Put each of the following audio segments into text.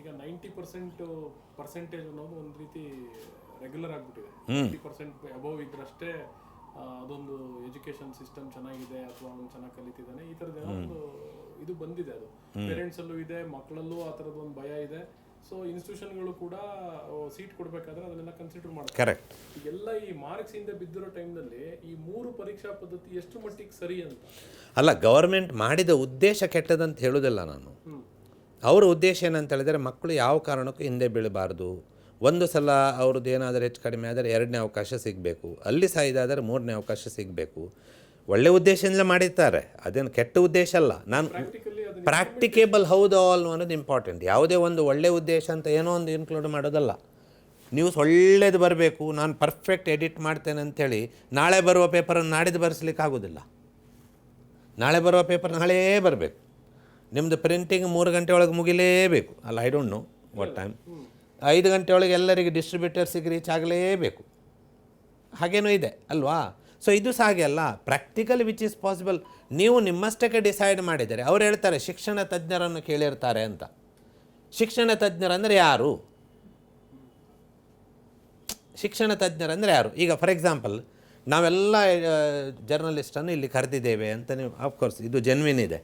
ಈಗ ninety percent percentage ಅನ್ನೋದು ಒಂದು ರೀತಿ ರೆಗ್ಯುಲರ್ ಆಗ್ಬಿಟ್ಟಿದೆ. ನೈಂಟಿ ಪರ್ಸೆಂಟ್ ಅಬೌವ್ ಇದ್ರಷ್ಟೇ ಅದೊಂದು ಎಜುಕೇಶನ್ ಸಿಸ್ಟಮ್ ಚೆನ್ನಾಗಿದೆ ಅಥವಾ ಅವ್ನು ಚೆನ್ನಾಗಿ ಕಲಿತಿದ್ದಾನೆ ಈ ಥರದ ಒಂದು ಇದು ಬಂದಿದೆ ಅದು. ಪೇರೆಂಟ್ಸ್ ಅಲ್ಲೂ ಇದೆ ಮಕ್ಕಳಲ್ಲೂ ಆ ಥರದ ಒಂದು ಭಯ ಇದೆ. ಸೊ ಇನ್ಸ್ಟಿಟ್ಯೂಷನ್ಗಳು ಕೂಡ ಸೀಟ್ ಕೊಡಬೇಕಾದ್ರೆ ಅದನ್ನೆಲ್ಲ ಕನ್ಸಿಡರ್ ಮಾಡ್ತಾರೆ. ಎಲ್ಲ ಈ ಮಾರ್ಕ್ಸ್ ಹಿಂದೆ ಬಿದ್ದಿರೋ ಟೈಮ್ನಲ್ಲಿ ಈ ಮೂರು ಪರೀಕ್ಷಾ ಪದ್ಧತಿ ಎಷ್ಟು ಮಟ್ಟಿಗೆ ಸರಿ ಅಂತ? ಅಲ್ಲ ಗವರ್ಮೆಂಟ್ ಮಾಡಿದ ಉದ್ದೇಶ ಕೆಟ್ಟದಂತ ಹೇಳೋದಿಲ್ಲ ನಾನು. ಅವರ ಉದ್ದೇಶ ಏನಂತ ಹೇಳಿದರೆ ಮಕ್ಕಳು ಯಾವ ಕಾರಣಕ್ಕೂ ಹಿಂದೆ ಬೀಳಬಾರ್ದು. ಒಂದು ಸಲ ಅವ್ರದ್ದು ಏನಾದರೂ ಹೆಚ್ಚು ಕಡಿಮೆ ಆದರೆ ಎರಡನೇ ಅವಕಾಶ ಸಿಗಬೇಕು. ಅಲ್ಲಿ ಸಹ ಇದಾದರೆ ಮೂರನೇ ಅವಕಾಶ ಸಿಗಬೇಕು. ಒಳ್ಳೆ ಉದ್ದೇಶದಿಂದ ಮಾಡಿರ್ತಾರೆ. ಅದೇನು ಕೆಟ್ಟ ಉದ್ದೇಶ ಅಲ್ಲ. ನಾನು ಪ್ರಾಕ್ಟಿಕೇಬಲ್ ಹೌದು ಅನ್ನೋದು ಇಂಪಾರ್ಟೆಂಟ್ ಯಾವುದೇ ಒಂದು ಒಳ್ಳೆ ಉದ್ದೇಶ ಅಂತ ಏನೋ ಒಂದು ಇನ್ಕ್ಲೂಡ್ ಮಾಡೋದಲ್ಲ. ನ್ಯೂಸ್ ಒಳ್ಳೇದು ಬರಬೇಕು. ನಾನು ಪರ್ಫೆಕ್ಟ್ ಎಡಿಟ್ ಮಾಡ್ತೇನೆ ಅಂಥೇಳಿ ನಾಳೆ ಬರುವ ಪೇಪರನ್ನು ನಾಡಿದ್ದು ಬರೆಸ್ಲಿಕ್ಕೆ ಆಗೋದಿಲ್ಲ. ನಾಳೆ ಬರುವ ಪೇಪರ್ ನಾಳೆಯೇ ಬರಬೇಕು. ನಿಮ್ಮದು ಪ್ರಿಂಟಿಂಗ್ ಮೂರು ಗಂಟೆ ಒಳಗೆ ಮುಗಿಲೇಬೇಕು. ಅಲ್ಲ I don't know what time ಐದು ಗಂಟೆ ಒಳಗೆ ಎಲ್ಲರಿಗೆ ಡಿಸ್ಟ್ರಿಬ್ಯೂಟರ್ಸಿಗೆ ರೀಚ್ ಆಗಲೇಬೇಕು. ಹಾಗೇನೂ ಇದೆ, ಅಲ್ವಾ? ಸೊ ಇದು ಸಹ ಹಾಗೆ ಅಲ್ಲ. ಪ್ರಾಕ್ಟಿಕಲ್ ವಿಚ್ ಈಸ್ ಪಾಸಿಬಲ್ ನೀವು ನಿಮ್ಮಷ್ಟಕ್ಕೆ ಡಿಸೈಡ್ ಮಾಡಿದರೆ, ಅವ್ರು ಹೇಳ್ತಾರೆ, ಶಿಕ್ಷಣ ತಜ್ಞರನ್ನು ಕೇಳಿರ್ತಾರೆ ಅಂತ. ಶಿಕ್ಷಣ ತಜ್ಞರಂದರೆ ಯಾರು? ಶಿಕ್ಷಣ ತಜ್ಞರಂದರೆ ಯಾರು? ಈಗ ಫಾರ್ ಎಕ್ಸಾಂಪಲ್ ನಾವೆಲ್ಲ ಜರ್ನಲಿಸ್ಟನ್ನು ಇಲ್ಲಿ ಕರೆದಿದ್ದೇವೆ ಅಂತ ನೀವು ಆಫ್ಕೋರ್ಸ್ ಇದು ಜೆನ್ವಿನ್ ಇದೆ.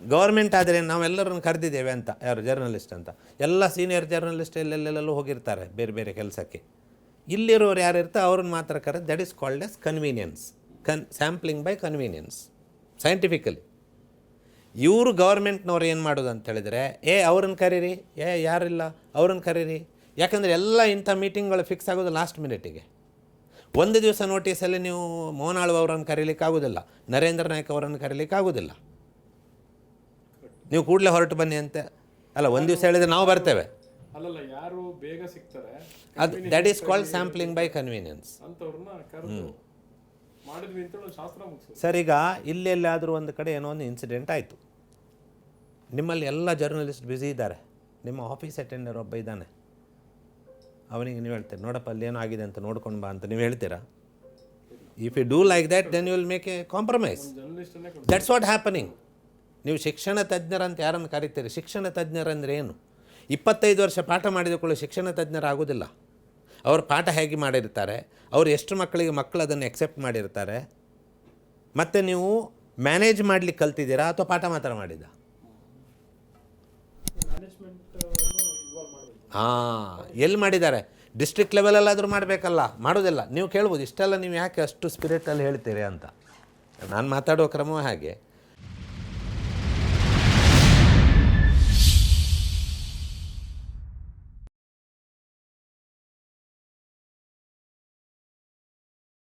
ಗೌರ್ಮೆಂಟ್ ಆದರೆ ನಾವೆಲ್ಲರನ್ನು ಕರೆದಿದ್ದೇವೆ ಅಂತ, ಯಾರು ಜರ್ನಲಿಸ್ಟ್ ಅಂತ. ಎಲ್ಲ ಸೀನಿಯರ್ ಜರ್ನಲಿಸ್ಟ್ ಎಲ್ಲೆಲ್ಲೆಲ್ಲೂ ಹೋಗಿರ್ತಾರೆ ಬೇರೆ ಬೇರೆ ಕೆಲಸಕ್ಕೆ. ಇಲ್ಲಿರೋರು ಯಾರು ಇರ್ತಾರೆ ಅವ್ರನ್ನ ಮಾತ್ರ ಕರೆದು that is called as convenience con sampling by convenience scientifically ಇವರು ಗೌರ್ಮೆಂಟ್ನವ್ರು ಏನು ಮಾಡೋದು ಅಂತ ಹೇಳಿದರೆ, ಏ, ಅವ್ರನ್ನ ಕರೀರಿ, ಏ, ಯಾರಿಲ್ಲ, ಅವ್ರನ್ನ ಕರೀರಿ. ಯಾಕಂದರೆ ಎಲ್ಲ ಇಂಥ ಮೀಟಿಂಗ್ಗಳು ಫಿಕ್ಸ್ ಆಗೋದು ಲಾಸ್ಟ್ ಮಿನಿಟಿಗೆ ಒಂದು ದಿವಸ ನೋಟಿಸಲ್ಲಿ ನೀವು ಆಳ್ವ ಅವರನ್ನು ಕರೀಲಿಕ್ಕೆ ಆಗೋದಿಲ್ಲ, ನರೇಂದ್ರ ನಾಯ್ಕ್ ಅವರನ್ನು ಕರೀಲಿಕ್ಕೆ ಆಗೋದಿಲ್ಲ. ನೀವು ಕೂಡಲೇ ಹೊರಟು ಬನ್ನಿ ಅಂತ. ಅಲ್ಲ ಒಂದು ದಿವಸ ಹೇಳಿದರೆ ನಾವು ಬರ್ತೇವೆ. ಅಲ್ಲಲ್ಲ ಯಾರು ಬೇಗ ಸಿಗ್ತಾರೆ ಅದು that is called sampling by convenience sir ಈಗ ಇಲ್ಲೆಲ್ಲಾದರೂ ಒಂದು ಕಡೆ ಏನೋ ಒಂದು ಇನ್ಸಿಡೆಂಟ್ ಆಯಿತು. ನಿಮ್ಮಲ್ಲಿ ಎಲ್ಲ ಜರ್ನಲಿಸ್ಟ್ ಬ್ಯುಸಿ ಇದ್ದಾರೆ. ನಿಮ್ಮ ಆಫೀಸ್ ಅಟೆಂಡರ್ ಒಬ್ಬ ಇದ್ದಾನೆ. ಅವನಿಗೆ ನೀವು ಹೇಳ್ತೀರಿ ನೋಡಪ್ಪ ಅಲ್ಲಿ ಏನೋ ಆಗಿದೆ ಅಂತ ನೋಡ್ಕೊಂಡು ಬಾ ಅಂತ ನೀವು ಹೇಳ್ತೀರಾ? If you do like that then you will make a compromise that's what happening ನೀವು ಶಿಕ್ಷಣ ತಜ್ಞರಂತ ಯಾರನ್ನು ಕರಿತೀರಿ? ಶಿಕ್ಷಣ ತಜ್ಞರಂದ್ರೆ ಏನು? ಇಪ್ಪತ್ತೈದು ವರ್ಷ ಪಾಠ ಮಾಡಿದಕೊಳ್ಳಿ, ಶಿಕ್ಷಣ ತಜ್ಞರಾಗೋದಿಲ್ಲ ಅವರು ಪಾಠ ಹೇಗೆ ಮಾಡಿರ್ತಾರೆ? ಅವರು ಎಷ್ಟು ಮಕ್ಕಳಿಗೆ ಮಕ್ಕಳು ಅದನ್ನು ಎಕ್ಸೆಪ್ಟ್ ಮಾಡಿರ್ತಾರೆ? ಮತ್ತು ನೀವು ಮ್ಯಾನೇಜ್ ಮಾಡಲಿಕ್ಕೆ ಕಲ್ತಿದ್ದೀರಾ ಅಥವಾ ಪಾಠ ಮಾತ್ರ ಮಾಡಿದ ಹಾಂ ಎಲ್ಲಿ ಮಾಡಿದ್ದಾರೆ? ಡಿಸ್ಟ್ರಿಕ್ಟ್ ಲೆವೆಲಲ್ಲಾದರೂ ಮಾಡಬೇಕಲ್ಲ ಮಾಡೋದಿಲ್ಲ ನೀವು ಕೇಳ್ಬೋದು, ಇಷ್ಟೆಲ್ಲ ನೀವು ಯಾಕೆ ಅಷ್ಟು ಸ್ಪಿರಿಟಲ್ಲಿ ಹೇಳ್ತೀರಿ ಅಂತ. ನಾನು ಮಾತಾಡೋ ಕ್ರಮ ಹಾಗೆ.